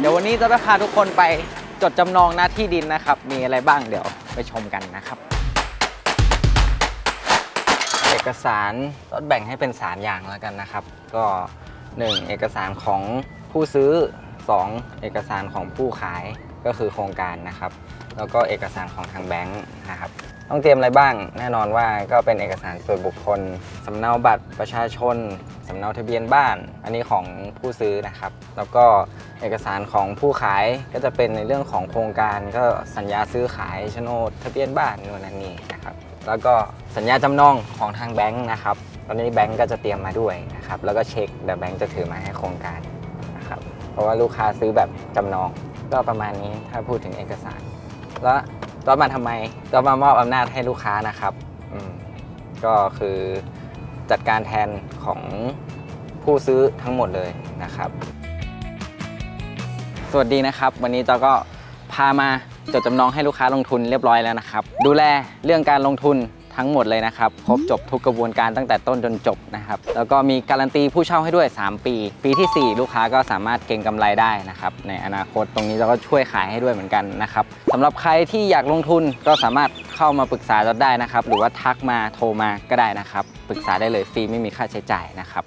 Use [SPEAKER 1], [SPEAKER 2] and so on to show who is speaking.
[SPEAKER 1] เดี๋ยววันนี้จะพาทุกคนไปจดจำนองหน้าที่ดินนะครับ มีอะไรบ้างเดี๋ยวไปชมกันนะครับ เอกสารก็แบ่งให้เป็น 3 อย่างแล้วกันนะครับ ก็ 1. เอกสารของผู้ซื้อ 2. เอกสารของผู้ขายก็คือโครงการนะครับ แล้วก็เอกสารของทางแบงค์นะครับต้องเตรียมอะไรบ้าง แน่นอนว่าก็เป็นเอกสารส่วนบุคคลสำเนาบัตรประชาชน สำเนาทะเบียนบ้าน อันนี้ของผู้ซื้อนะครับ แล้วก็เอกสารของผู้ขายก็จะเป็นในเรื่องของโครงการก็สัญญาซื้อขายโฉนดทะเบียนบ้านนู่นนั่นนี่นะครับ แล้วก็สัญญาจำนองของทางแบงค์นะครับ ตอนนี้แบงค์ก็จะเตรียมมาด้วยนะครับ แล้วก็เช็คเดี๋ยวแบงค์จะถือมาให้โครงการนะครับ เพราะว่าลูกค้าซื้อแบบจำนองก็ประมาณนี้ถ้าพูดถึงเอกสาร แล้วตอนมาทำไมก็มามอบอำนาจให้ลูกค้านะครับ อืม ก็คือ จัดการแทนของผู้ซื้อทั้งหมดเลยนะครับ สวัสดีนะครับ วันนี้เราก็พามาจดจำนองให้ลูกค้าลงทุนเรียบร้อยแล้วนะครับ ดูแลเรื่องการลงทุนทั้งหมดเลยนะครับครบจบทุกกระบวนการตั้งแต่ต้นจนจบนะครับ แล้วก็มีการันตีผู้เช่าให้ด้วย 3 ปี ปีทีสี่4 ลูกค้าก็สามารถเก็งกำไรได้นะครับในอนาคตตรงนี้เราก็ช่วยขายให้ด้วยเหมือนกันนะครับสำหรับใครที่อยากลงทุนก็สามารถเข้ามาปรึกษาเราได้นะครับ หรือว่าทักมาโทรมาก็ได้นะครับ ปรึกษาได้เลยฟรีไม่มีค่าใช้จ่ายนะครับ